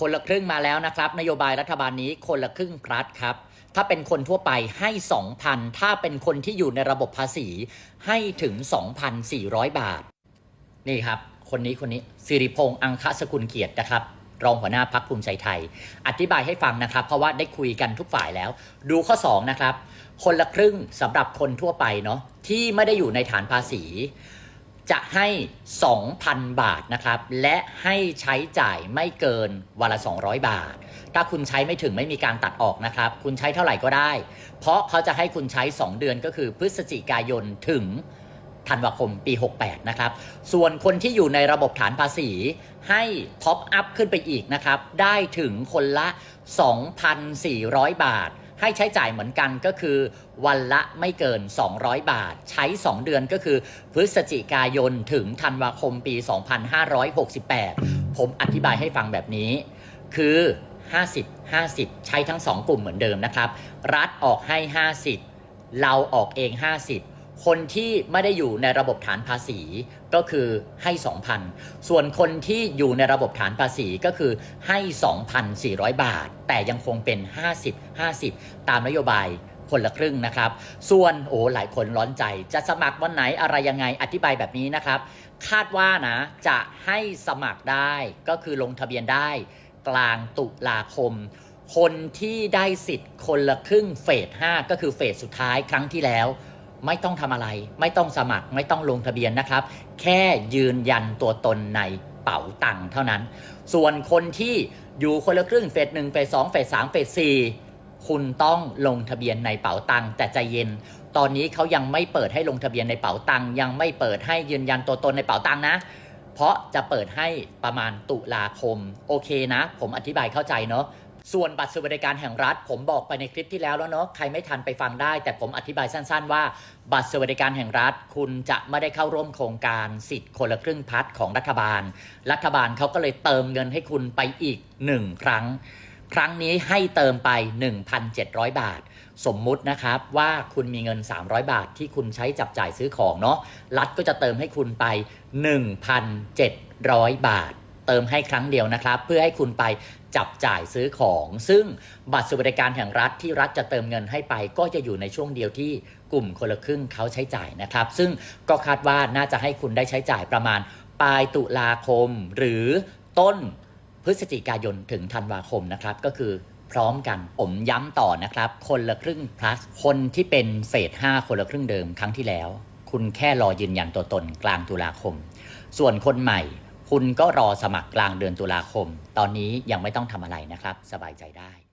คนละครึ่งมาแล้วนะครับ นโยบายรัฐบาลนี้คนละครึ่งพลัดครับ ถ้าเป็นคนทั่วไปให้ 2,000 ถ้าเป็นคนที่อยู่ในระบบภาษีให้ถึง 2,400 บาท นี่ครับ คนนี้คนนี้สิริพงษ์อังคสกุลเกียรตินะครับ รองหัวหน้าพักภูมิใจไทย อธิบายให้ฟังนะครับ เพราะว่าได้คุยกันทุกฝ่ายแล้ว ดูข้อ 2 นะครับ คนละครึ่งสำหรับคนทั่วไปเนาะที่ไม่ได้อยู่ในฐานภาษี จะให้ 2,000 บาทนะครับ และให้ใช้จ่ายไม่เกินวันละ 200 บาท ถ้าคุณใช้ไม่ถึงไม่มีการตัดออกนะครับ คุณใช้เท่าไหร่ก็ได้ เพราะเขาจะให้คุณใช้ 2 เดือนก็คือพฤศจิกายนถึงธันวาคมปี 68 นะครับ ส่วนคนที่อยู่ในระบบฐานภาษี ให้ท็อปอัพขึ้นไปอีกนะครับ ได้ถึงคนละ 2,400 บาท ให้ใช้จ่ายเหมือนกันก็คือวันละไม่เกิน 200 บาท ใช้ 2 เดือนก็คือ พฤศจิกายนถึงธันวาคมปี 2568 ผมอธิบายให้ฟังแบบนี้ คือ 50 50 ใช้ทั้ง 2 กลุ่มเหมือนเดิมนะครับ รัฐออกให้ 50 เราออกเอง 50 คนที่ไม่ได้อยู่ในระบบฐานภาษีก็คือให้ 2,000 ส่วนคนที่อยู่ในระบบฐานภาษีก็คือให้ 2,400 บาท แต่ยังคงเป็น 50 50 ตามนโยบายคนละครึ่งนะครับ ส่วนโอ้หลายคนร้อนใจ จะสมัครวันไหนอะไรยังไงอธิบายแบบนี้นะครับ คาดว่านะจะให้สมัครได้ก็คือลงทะเบียนได้ กลางตุลาคม คนที่ได้สิทธิ์คนละครึ่งเฟส5ก็คือเฟสสุดท้ายครั้งที่แล้ว ไม่ต้องทำอะไร ไม่ต้องสมัครไม่ต้องลงทะเบียนนะครับ แค่ยืนยันตัวตนในเป๋าตังค์เท่านั้น ส่วนคนที่อยู่คนละครึ่งเฟสหนึ่งเฟสสองเฟสสามเฟสสี่คุณต้องลงทะเบียนในเป๋าตังค์แต่ใจเย็น ตอนนี้เขายังไม่เปิดให้ลงทะเบียนในเป๋าตังค์ยังไม่เปิดให้ยืนยันตัวตนในเป๋าตังค์นะ เพราะจะเปิดให้ประมาณตุลาคม โอเคนะ ผมอธิบายเข้าใจเนาะ ส่วนบัตรสวัสดิการแห่งรัฐ ผมบอกไปในคลิปที่แล้วแล้วเนาะใครไม่ทันไปฟังได้ แต่ผมอธิบายสั้น ๆ ว่า บัตรสวัสดิการแห่งรัฐ คุณจะไม่ได้เข้าร่วมโครงการสิทธิ์คนละครึ่งพัดของรัฐบาล รัฐบาลเขาก็เลยเติมเงินให้คุณไปอีกหนึ่งครั้ง ครั้งนี้ให้เติมไป 1,700 บาท สมมุตินะครับว่าคุณมีเงิน 300 บาทที่คุณใช้จับจ่ายซื้อของเนาะรัฐก็จะเติมให้คุณไป 1,700 บาท เติมให้ครั้งเดียวนะครับ เพื่อให้คุณไปจับจ่ายซื้อของ ซึ่งบัตรสวัสดิการแห่งรัฐที่รัฐจะเติมเงินให้ไป ก็จะอยู่ในช่วงเดียวที่กลุ่มคนละครึ่งเขาใช้จ่ายนะครับ ซึ่งก็คาดว่าน่าจะให้คุณได้ใช้จ่ายประมาณปลายตุลาคม หรือต้นพฤศจิกายนถึงธันวาคมนะครับ ก็คือพร้อมกันผมย้ำต่อนะครับ คนละครึ่ง plus คนที่เป็นเฟส5คนละครึ่งเดิมครั้งที่แล้ว คุณแค่รอยืนยันตัวตนกลางตุลาคม ส่วนคนใหม่ คุณก็รอสมัครกลางเดือนตุลาคม ตอนนี้ยังไม่ต้องทำอะไรนะครับ สบายใจได้